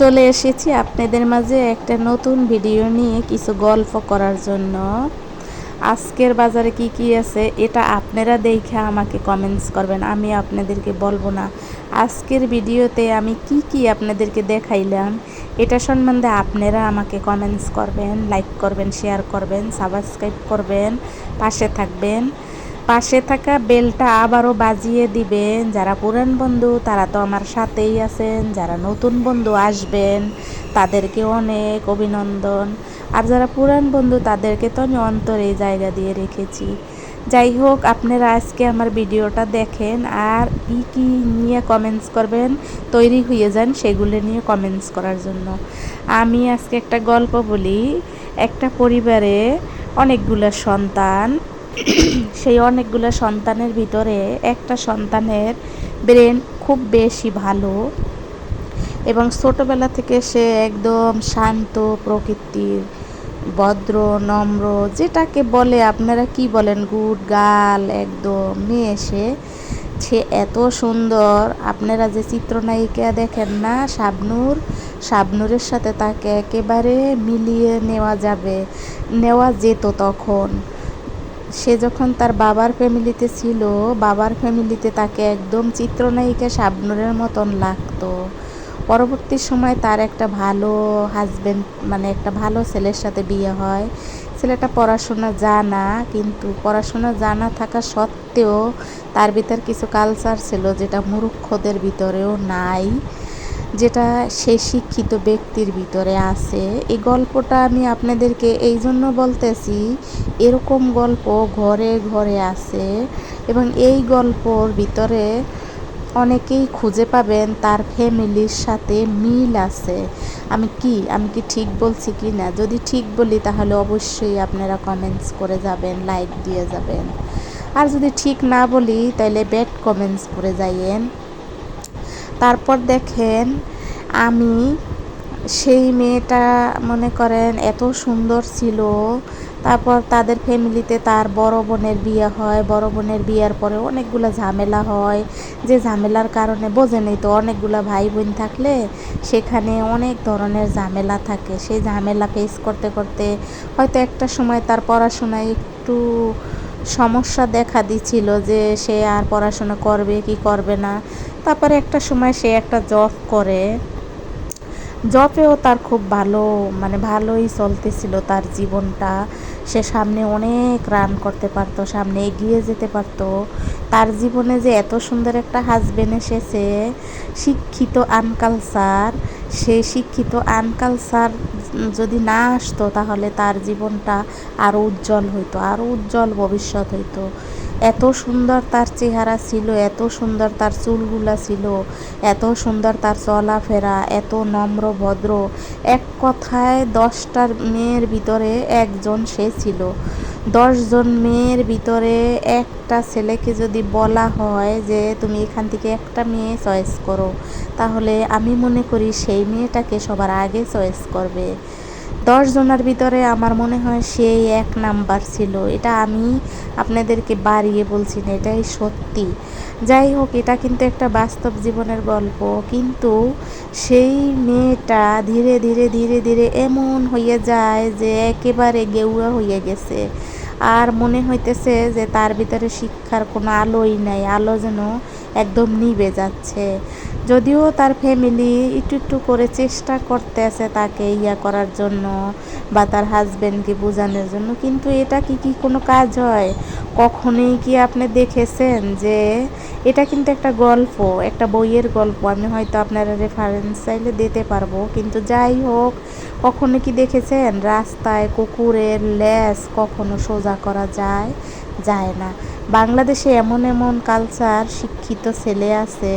চলে এসেছি আপনাদের মাঝে একটা নতুন ভিডিও নিয়ে কিছু গল্প করার জন্য। আজকের বাজারে কি কি আছে, এটা আপনারা দেখে আমাকে কমেন্টস করবেন, আমি আপনাদেরকে বলব না। আজকের ভিডিওতে আমি কি কি আপনাদেরকে দেখাইলাম, এটা সম্বন্ধে আপনারা আমাকে কমেন্টস করবেন লাইক করবেন শেয়ার করবেন সাবস্ক্রাইব করবেন, পাশে থাকবেন। পাশে থাকা বেলটা আবারও বাজিয়ে দিবেন। যারা পুরান বন্ধু, তারা তো আমার সাথেই আছেন। যারা নতুন বন্ধু আসবেন, তাদেরকে অনেক অভিনন্দন। আর যারা পুরান বন্ধু, তাদেরকে তো আমি অন্তরে জায়গা দিয়ে রেখেছি। যাই হোক, আপনারা আজকে আমার ভিডিওটা দেখেন আর কি কি নিয়ে কমেন্টস করবেন, তৈরি হয়ে যান সেগুলো নিয়ে কমেন্টস করার জন্য। আমি আজকে একটা গল্প বলি। একটা পরিবারে অনেকগুলো সন্তান সেই অনেকগুলো সন্তানের ভিতরে একটা সন্তানের ব্রেন খুব বেশি ভালো এবং ছোটোবেলা থেকে সে একদম শান্ত প্রকৃতির, ভদ্র, নম্র, যেটাকে বলে, আপনারা কি বলেন, গুড গাল একদম মেয়ে সে সে এত সুন্দর। আপনারা যে চিত্রনায়িকা দেখেন না, শাবনুর, শাবনুরের সাথে তাকে একেবারে মিলিয়ে নেওয়া যাবে, নেওয়া যেত তখন। সে যখন তার বাবার ফ্যামিলিতে ছিল, বাবার ফ্যামিলিতে তাকে একদম চিত্রনায়িকা শাবনুরের মতন লাগতো। পরবর্তী সময় তার একটা ভালো হাজব্যান্ড মানে একটা ভালো ছেলের সাথে বিয়ে হয়। ছেলেটা পড়াশোনা জানা, কিন্তু পড়াশোনা জানা থাকা সত্ত্বেও তার ভিতর কিছু কালচার ছিল যেটা মূর্খদের ভিতরেও নাই। যেটা সে শিক্ষিত ব্যক্তির ভিতরে আছে, এই গল্পটা আমি আপনাদেরকে এই জন্য বলতেছি, এরকম গল্প ঘরে ঘরে আছে এবং এই গল্পর ভিতরে অনেকেই খুঁজে পাবেন তার ফ্যামিলির সাথে মিল আছে। আমি কি আমি কি ঠিক বলছি কি না? যদি ঠিক বলি তাহলে অবশ্যই আপনারা কমেন্টস করে যাবেন লাইক দিয়ে যাবেন। আর যদি ঠিক না বলি তাহলে ব্যাড কমেন্টস করে যাইয়েন। তারপর দেখেন আমি সেই মেয়েটা মনে করেন এত সুন্দর ছিল। তারপর তাদের ফ্যামিলিতে তার বড় বোনের বিয়ে হয়। বড় বোনের বিয়ের পরে অনেকগুলো ঝামেলা হয়। যে ঝামেলার কারণে বোঝেনি তো, অনেকগুলো ভাই বোন থাকলে সেখানে অনেক ধরনের ঝামেলা থাকে। সেই ঝামেলা ফেস করতে করতে হয়তো একটা সময় তার পড়াশোনায় একটু সমস্যা দেখা দিচ্ছিল যে সে আর পড়াশোনা করবে কি করবে না। তারপরে একটা সময় সে একটা জব করে। জবেও তার খুব ভালো মানে ভালোই চলতেছিল তার জীবনটা। সে সামনে অনেক রান করতে পারতো, সামনে এগিয়ে যেতে পারতো। তার জীবনে যে এত সুন্দর একটা হাজবেন্ড এসেছে, শিক্ষিত আনকালচার সেই শিক্ষিত আনকালচার যদি না আসতো তাহলে তার জীবনটা আরও উজ্জ্বল হইতো আরও উজ্জ্বল ভবিষ্যৎ হইতো। এত সুন্দর তার চেহারা ছিল, এত সুন্দর তার চুলগুলা ছিল, এত সুন্দর তার চলাফেরা, এত নম্র ভদ্র। এক কথায় দশটার মেয়ের ভিতরে একজন সে ছিল। দশজন মেয়ের ভিতরে একটা ছেলেকে যদি বলা হয় যে, তুমি এখান থেকে একটা মেয়ে চয়েস করো, তাহলে আমি মনে করি সেই মেয়েটাকে সবার আগে চয়েস করবে। দশ জনের ভিতরে আমার মনে হয় সেই এক নাম্বার ছিল। এটা আমি আপনাদেরকে বাড়িয়ে বলছি না, এটাই সত্যি। যাই হোক, এটা কিন্তু একটা বাস্তব জীবনের গল্প। কিন্তু সেই মেয়েটা ধীরে ধীরে ধীরে ধীরে এমন হয়ে যায় যে একেবারে গেউয়া হয়ে গেছে। আর মনে হইতেছে যে তার ভিতরে শিক্ষার কোনো আলোই নাই, আলো যেন একদম নিবে যাচ্ছে। যদিও তার ফ্যামিলি একটু একটু করে চেষ্টা করতে আছে তাকে ইয়া করার জন্য বা তার হাজব্যান্ডকে বোঝানোর জন্য, কিন্তু এটা কি কি কোনো কাজ হয়? কখনোই কি আপনি দেখেছেন যে এটা কিন্তু একটা গল্প, একটা বইয়ের গল্প, আমি হয়তো আপনারা রেফারেন্স চাইলে দিতে পারব, কিন্তু যাই হোক, কখনো কি দেখেছেন রাস্তায় কুকুরের ল্যাস কখনো সোজা করা যায় যায় না। বাংলাদেশে এমন এমন কালচার শিক্ষিত ছেলে আছে,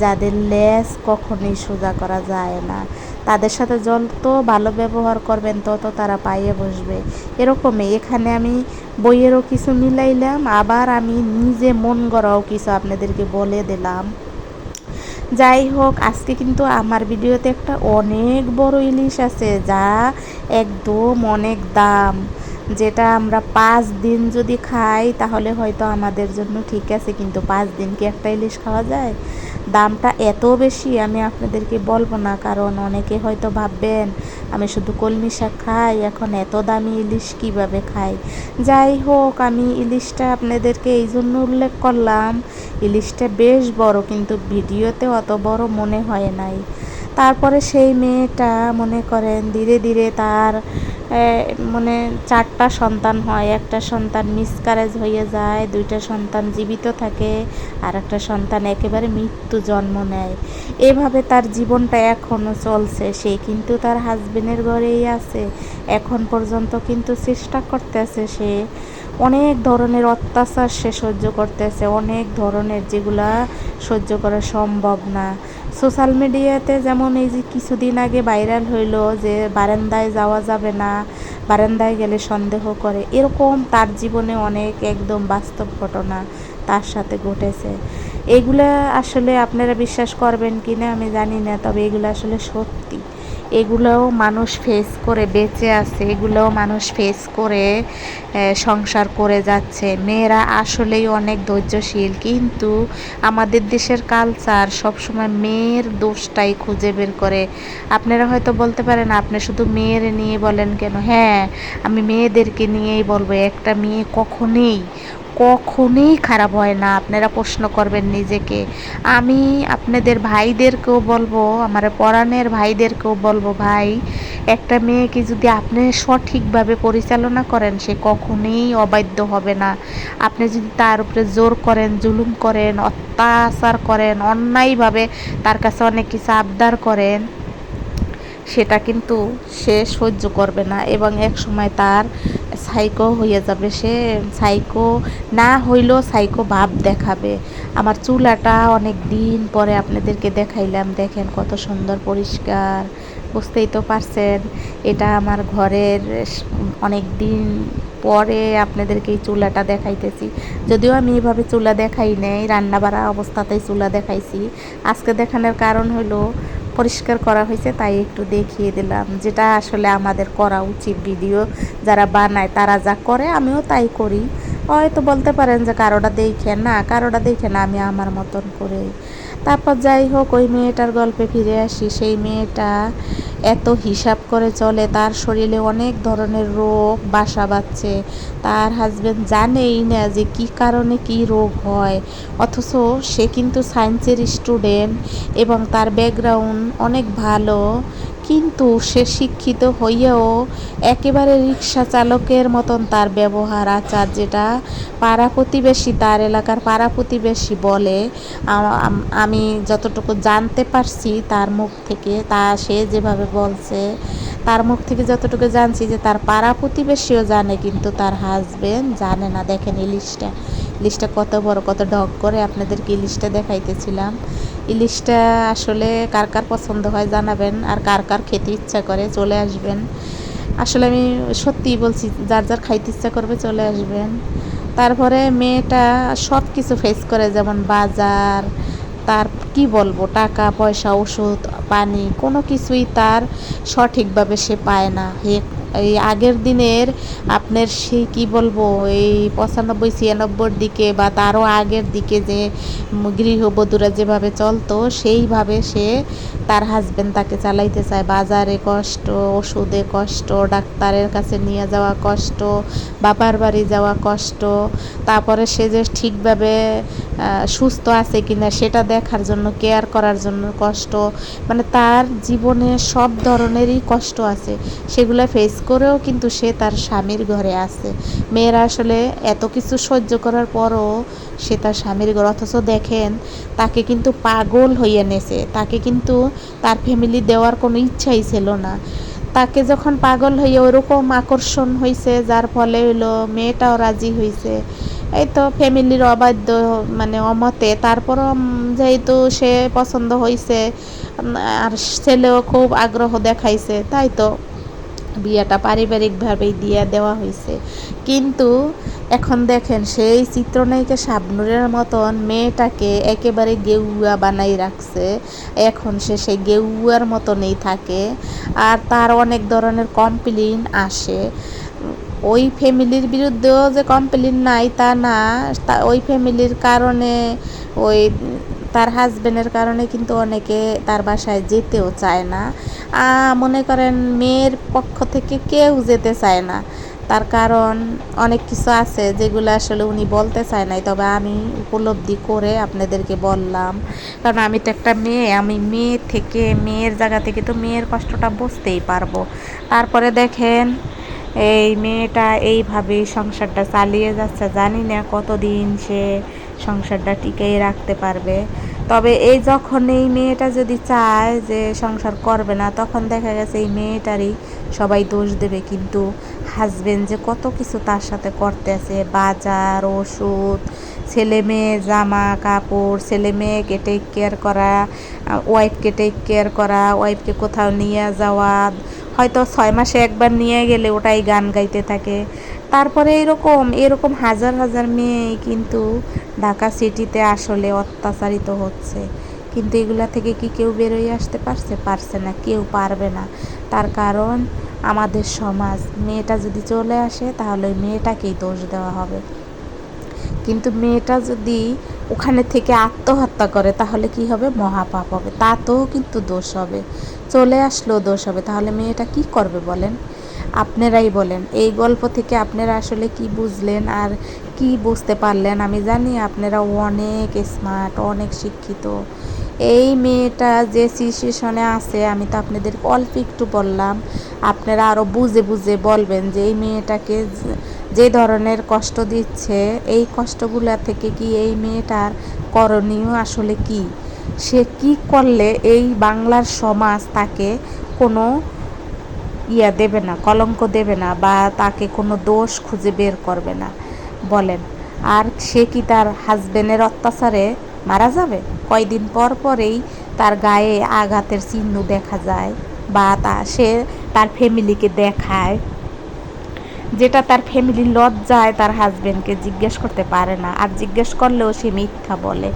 যাদের লেস কখনোই সোজা করা যায় না। তাদের সাথে যত ভালো ব্যবহার করবেন, তত তারা পাইয়ে বসবে। এরকমই, এখানে আমি বইয়েরও কিছু মিলাইলাম, আবার আমি নিজে মন গড়াও কিছু আপনাদেরকে বলে দিলাম। যাই হোক, আজকে কিন্তু আমার ভিডিওতে একটা অনেক বড় ইলিশ আছে, যা একদম অনেক দাম। যেটা আমরা পাঁচ দিন যদি খাই, তাহলে হয়তো আমাদের জন্য ঠিক আছে, কিন্তু পাঁচ দিন কি একটা ইলিশ খাওয়া যায়? দামটা এত বেশি, আমি আপনাদেরকে বলব না, কারণ অনেকে হয়তো ভাববেন, আমি শুধু কলমি শাক খাই, এখন এত দামি ইলিশ কীভাবে খাই? যাই হোক, আমি ইলিশটা আপনাদেরকে এই জন্য উল্লেখ করলাম, ইলিশটা বেশ বড়, কিন্তু ভিডিওতে অত বড় মনে হয় নাই। তারপরে সেই মেয়েটা মনে করেন, ধীরে ধীরে তার মানে চারটা সন্তান হয়। একটা সন্তান মিসকারেজ হয়ে যায়, দুইটা সন্তান জীবিত থাকে, আর একটা সন্তান একেবারে মৃত্যু জন্ম নেয়। এভাবে তার জীবনটা এখনও চলছে। সে কিন্তু তার হাজবেন্ডের ঘরেই আছে। এখন পর্যন্ত কিন্তু চেষ্টা করতেছে সে। অনেক ধরনের অত্যাচার সে সহ্য করতেছে। অনেক ধরনের যেগুলা সহ্য করা সম্ভব না। সোশ্যাল মিডিয়াতে যেমন এই যে কিছুদিন আগে ভাইরাল হইল যে বারান্দায় যাওয়া যাবে না, বারান্দায় গেলে সন্দেহ করে, এরকম তার জীবনে অনেক একদম বাস্তব ঘটনা তার সাথে ঘটেছে। এগুলা আসলে আপনারা বিশ্বাস করবেন কি না আমি জানি না, তবে এগুলো আসলে সত্যি। এগুলোও মানুষ ফেস করে বেঁচে আছে, এগুলোও মানুষ ফেস করে সংসার করে যাচ্ছে। মেয়েরা আসলেই অনেক ধৈর্যশীল, কিন্তু আমাদের দেশের কালচার সবসময় মেয়ের দোষটাই খুঁজে বের করে। আপনারা হয়তো বলতে পারেন, আপনি শুধু মেয়ের নিয়ে বলেন কেন? হ্যাঁ আমি মেয়েদেরকে নিয়েই বলব, একটা মেয়ে কখনোই কখনোই খারাপ হয় না। আপনারা প্রশ্ন করবেন নিজেকে। আমি আপনাদের ভাইদেরকেও বলব, আমার পরাণের ভাইদেরকেও বলব, ভাই, একটা মেয়েকে যদি আপনি সঠিকভাবে পরিচালনা করেন, সে কখনোই অবাধ্য হবে না। আপনি যদি তার উপরে জোর করেন, জুলুম করেন, অত্যাচার করেন, অন্যায়ভাবে তার কাছে অনেক কিছু আবদার করেন, সেটা কিন্তু সে সহ্য করবে না এবং এক সময় তার সাইকো হয়ে যাবে, সে সাইকো না হইলেও সাইকো ভাব দেখাবে। আমার চুলাটা অনেক দিন পরে আপনাদেরকে দেখাইলাম, দেখেন কত সুন্দর পরিষ্কার, বুঝতেই তো পারছেন। এটা আমার ঘরের অনেক দিন পরে আপনাদেরকে এই চুলাটা দেখাইতেছি। যদিও আমি এভাবে চুলা দেখাই নেই, রান্নাবাড়া অবস্থাতেই চুলা দেখাইছি। আজকে দেখানোর কারণ হলো পরিষ্কার করা হয়েছে, তাই একটু দেখিয়ে দিলাম। যেটা আসলে আমাদের করা উচিত ভিডিও, যারা বানায় তারা যা করে আমিও তাই করি। হয়তো বলতে পারেন যে কারোটা দেখে না, কারোটা দেখে না, আমি আমার মতন করে তারপর যাই হোক, ওই মেয়েটার গল্পে ফিরে আসি। সেই মেয়েটা এত হিসাব করে চলে, তার শরীরে অনেক ধরনের রোগ, বাসা বাঁধছে। তার হাজব্যান্ড জানেই না যে কি কারণে কি রোগ হয়। অথচ সে কিন্তু সায়েন্সের স্টুডেন্ট এবং তার ব্যাকগ্রাউন্ড অনেক ভালো। কিন্তু সে শিক্ষিত হইয়াও একেবারে রিক্সা চালকের মতন তার ব্যবহার আচার যেটা পাড়া প্রতিবেশী তার এলাকার পাড়া প্রতিবেশী বলে। আমি যতটুকু জানতে পারছি তার মুখ থেকে, তা সে যেভাবে বলছে, তার মুখ থেকে যতটুকু জানছি যে তার পাড়া প্রতিবেশীও জানে কিন্তু তার হাজবেন্ড জানে না। দেখেন ইলিশটা ইলিশটা কত বড়, কত ডগ করে আপনাদেরকে ইলিশটা দেখাইতেছিলাম। ইলিশটা আসলে কার কার পছন্দ হয় জানাবেন আর কার কার খেতে ইচ্ছা করে চলে আসবেন। আসলে আমি সত্যিই বলছি, যার যার খাইতে ইচ্ছা করবে চলে আসবেন। তারপরে মেয়েটা সব কিছু ফেস করে, যেমন বাজার, তার কি বলব, টাকা, পয়সা, ওষুধ, পানি, কোনো কিছুই তার সঠিকভাবে সে পায় না। হে এই আগের দিনের আপনার সেই কি বলব, এই পঁচানব্বই, ছিয়ানব্বইয়ের দিকে বা তারও আগের দিকে যে গৃহবধূরা যেভাবে চলতো, সেইভাবে সে তার হাজবেন্ড তাকে চালাইতে চায়। বাজারে কষ্ট, ওষুধে কষ্ট, ডাক্তারের কাছে নিয়ে যাওয়া কষ্ট, বাবার বাড়ি যাওয়া কষ্ট, তারপরে সে যে ঠিকভাবে সুস্থ আছে কিনা সেটা দেখার জন্য কেয়ার করার জন্য কষ্ট। মানে তার জীবনে সব ধরনেরই কষ্ট আছে। সেগুলো ফেস করেও কিন্তু সে তার স্বামীর ঘরে আছে। মেয়েরা আসলে এত কিছু সহ্য করার পরও সে তার স্বামীর ঘর, অথচ দেখেন, তাকে কিন্তু পাগল হইয়া নেছে। তাকে কিন্তু তার ফ্যামিলি দেওয়ার কোনো ইচ্ছাই ছিল না। তাকে যখন পাগল হইয়া ওরকম আকর্ষণ হয়েছে যার ফলে হইল মেয়েটাও রাজি হয়েছে এই তো ফ্যামিলির অবাধ্য মানে অমতে। তারপরও যেহেতু সে পছন্দ হয়েছে আর ছেলেও খুব আগ্রহ দেখাইছে, তাই তো। বিয়েটা পারিবারিকভাবেই দিয়ে দেওয়া হয়েছে। কিন্তু এখন দেখেন সেই চিত্রনায়িকা শাবনুরের মতন মেয়েটাকে একেবারে গেউয়া বানাই রাখছে। এখন সে সেই গেউয়ার মতনই থাকে আর তার অনেক ধরনের কমপ্লেন আসে। ওই ফ্যামিলির বিরুদ্ধেও যে কমপ্লেন নাই তা না ওই ফ্যামিলির কারণে ওই তার হাজবেন্ডের কারণে কিন্তু অনেকে তার বাসায় যেতেও চায় না। মনে করেন মেয়ের পক্ষ থেকে কেউ যেতে চায় না। তার কারণ অনেক কিছু আছে যেগুলো আসলে উনি বলতে চায় নাই। তবে আমি উপলব্ধি করে আপনাদেরকে বললাম, কারণ আমি তো একটা মেয়ে, আমি মেয়ে থেকে, মেয়ের জায়গা থেকে তো মেয়ের কষ্টটা বুঝতেই পারব। তারপরে দেখেন, এই মেয়েটা এইভাবেই সংসারটা চালিয়ে যাচ্ছে, জানি না কতদিন সে সংসারটা টিকেই রাখতে পারবে। তবে এই যখন এই মেয়েটা যদি চায় যে সংসার করবে না, তখন দেখা গেছে এই মেয়েটারই সবাই দোষ দেবে। কিন্তু হাজবেন্ড যে কত কিছু তার সাথে করতে আছে, বাজার, ওষুধ, ছেলে মেয়ে, জামা কাপড়, ছেলে মেয়েকে টেক কেয়ার করা ওয়াইফকে টেক কেয়ার করা ওয়াইফকে কোথাও নিয়ে যাওয়া, হয়তো ছয় মাসে একবার নিয়ে গেলে ওটাই গান গাইতে থাকে। তারপরে এরকম এরকম হাজার হাজার মেয়ে কিন্তু ঢাকা সিটিতে আসলে অত্যাচারিত হচ্ছে। কিন্তু এগুলা থেকে কি কেউ বেরোয় আসতে পারছে? পারছে না, কেউ পারবে না। তার কারণ আমাদের সমাজ, মেয়েটা যদি চলে আসে তাহলে মেয়েটাকেই দোষ দেওয়া হবে। কিন্তু মেয়েটা যদি ওখানে থেকে আত্মহত্যা করে তাহলে কি হবে? মহাপাপ হবে। তাতেও কিন্তু দোষ হবে। চলে আসলেও দোষ হবে। তাহলে মেয়েটা কি করবে বলেন? আপনারাই বলেন। এই গল্প থেকে আপনারা আসলে কি বুঝলেন আর কি বুঝতে পারলেন? আমি জানি আপনারা অনেক স্মার্ট অনেক শিক্ষিত। এই মেয়েটা যে সিচুয়েশনে আছে, আমি তো আপনাদের অল্প একটু বললাম। আপনারা আরও বুঝে বুঝে বলবেন যে এই মেয়েটাকে যে ধরনের কষ্ট দিচ্ছে, এই কষ্টগুলো থেকে কি এই মেয়েটার করণীয় আসলে কি? সে কি করলে এই বাংলার সমাজ তাকে কোনো ইয়া দেবে না, কলঙ্ক দেবে না বা তাকে কোনো দোষ খুঁজে বের করবে না। বলেন, আর সে কি তার হাজবেন্ডের অত্যাচারে মারা যাবে? কয়দিন পর পরেই তার গায়ে আঘাতের চিহ্ন দেখা যায় বা তা সে তার ফ্যামিলিকে দেখায়। যেটা তার ফ্যামিলির লজ্জায় তার হাজবেন্ডকে জিজ্ঞেস করতে পারে না আর জিজ্ঞেস করলেও সে মিথ্যা বলে।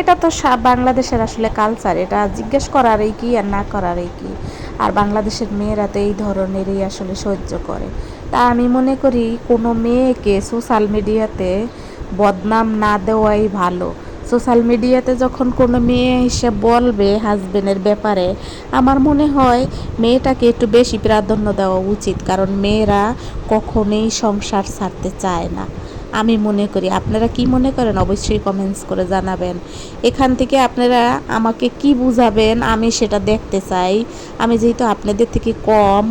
এটা তো বাংলাদেশের আসলে কালচার এটা জিজ্ঞেস করারই কি আর না করারই কি? আর বাংলাদেশের মেয়েরা তো এই ধরনেরই আসলে সহ্য করে। তা আমি মনে করি কোনো মেয়েকে সোশ্যাল মিডিয়াতে বদনাম না দেওয়াই ভালো। সোশ্যাল মিডিয়াতে যখন কোনো মেয়ে এসে বলবে হাজবেন্ডের ব্যাপারে, আমার মনে হয় মেয়েটাকে একটু বেশি প্রাধান্য দেওয়া উচিত। কারণ মেয়েরা কখনোই সংসার ছাড়তে চায় না। আমি মনে করি। আপনারা কি মনে করেন? অবশ্যই কমেন্টস করে জানাবেন। এখান থেকে আপনারা আমাকে কি বুঝাবেন? আমি সেটা দেখতে চাই। আমি যেহেতু আপনাদের থেকে কম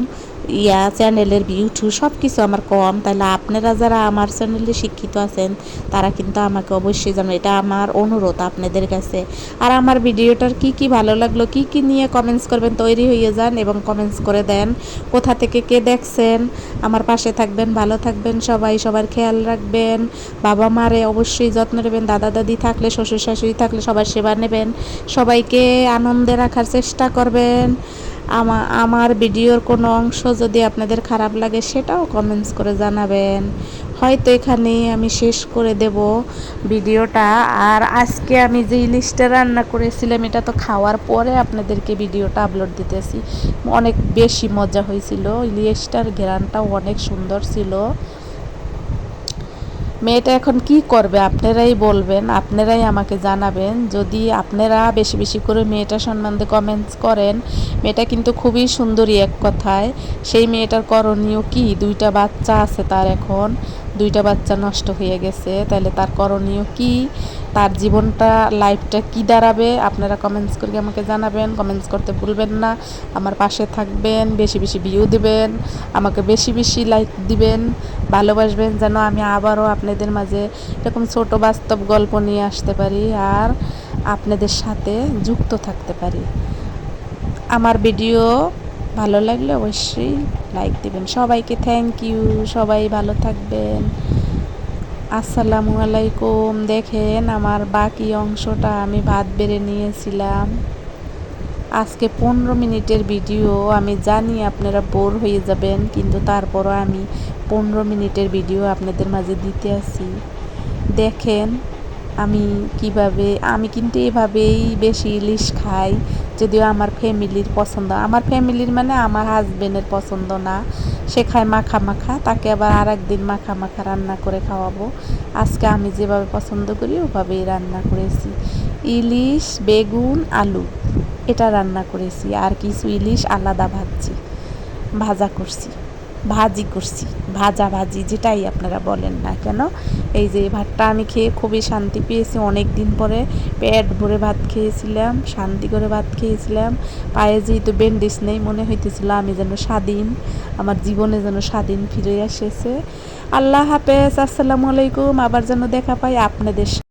ইয়া চ্যানেলের ভিউটু সব কিছু আমার কম। তাহলে আপনারা যারা আমার চ্যানেলে শিক্ষিত আছেন, তারা কিন্তু আমাকে অবশ্যই জানেন এটা আমার অনুরোধ আপনাদের কাছে। আর আমার ভিডিওটার কি কি ভালো লাগল, কি কি নিয়ে কমেন্টস করবেন, তৈরি হয়ে যান এবং কমেন্টস করে দেন। কোথা থেকে কে দেখছেন, আমার পাশে থাকবেন, ভালো থাকবেন সবাই, সবার খেয়াল রাখবেন। বাবা মারে অবশ্যই যত্ন নেবেন, দাদা দাদি থাকলে, শ্বশুর শাশুড়ি থাকলে সবার সেবা নেবেন। সবাইকে আনন্দে রাখার চেষ্টা করবেন। আমার ভিডিওর কোনো অংশ যদি আপনাদের খারাপ লাগে সেটাও কমেন্টস করে জানাবেন। হয়তো এখানে আমি শেষ করে দেব ভিডিওটা। আর আজকে আমি যে ইলিশটা রান্না করেছিলাম, এটা তো খাওয়ার পরে আপনাদেরকে ভিডিওটা আপলোড দিতেছি। অনেক বেশি মজা হয়েছিল। ইলিশটার ঘেরানটাও অনেক সুন্দর ছিল। মেয়েটা এখন কি করবে? আপনারাই বলবেন, আপনারাই আমাকে জানাবেন। যদি আপনারা বেশি বেশি করে মেয়েটা সম্বন্ধে কমেন্টস করেন, মেয়েটা কিন্তু খুবই সুন্দরী এক কথায়। সেই মেয়েটার করণীয় কি? দুইটা বাচ্চা আছে তার এখন, দুইটা বাচ্চা নষ্ট হয়ে গেছে। তাহলে তার করণীয় কি? তার জীবনটা লাইফটা কি দাঁড়াবে, আপনারা কমেন্টস করে আমাকে জানাবেন। কমেন্টস করতে ভুলবেন না। আমার পাশে থাকবেন, বেশি বেশি ভিউ দিবেন, আমাকে বেশি বেশি লাইক দিবেন, ভালোবাসবেন যেন আমি আবারও আপনাদের মাঝে এরকম ছোট বাস্তব গল্প নিয়ে আসতে পারি আর আপনাদের সাথে যুক্ত থাকতে পারি। আমার ভিডিও ভালো লাগলে অবশ্যই লাইক দিবেন। সবাইকে থ্যাংক ইউ সবাই ভালো থাকবেন। আসসালামু আলাইকুম। দেখেন আমার বাকি অংশটা আমি ভাত বেড়ে নিয়েছিলাম। আজকে পনেরো মিনিটের ভিডিও, আমি জানি আপনারা বোর হয়ে যাবেন, কিন্তু তারপরও আমি পনেরো মিনিটের ভিডিও আপনাদের মাঝে দিতে আসি। দেখেন আমি কীভাবে, আমি কিন্তু এভাবেই বেশি ইলিশ খাই, যদিও আমার ফ্যামিলির পছন্দ। আমার ফ্যামিলির মানে আমার হাজবেন্ডের পছন্দ না। সে খায় মাখা মাখা, তাকে আবার আর একদিন মাখা মাখা রান্না করে খাওয়াবো। আজকে আমি যেভাবে পছন্দ করি, ওভাবেই রান্না করেছি। ইলিশ, বেগুন, আলু, এটা রান্না করেছি। আর কিছু ইলিশ আলাদা ভাজছি, ভাজা করছি, ভাজি করছি। ভাজা ভাজি যেটাই আপনারা বলেন না কেন। এই যে ভাতটা আমি খেয়ে খুবই শান্তি পেয়েছি। অনেক দিন পরে পেট ভরে ভাত খেয়েছিলাম, শান্তি করে ভাত খেয়েছিলাম। পায়ে যেহেতু ব্যান্ডেজ নেই, মনে হইতেছিল আমি যেন স্বাধীন, আমার জীবনে যেন স্বাধীন ফিরে এসেছে। আল্লাহ হাফেজ, আসসালামু আলাইকুম। আবার যেন দেখা পাই আপনাদের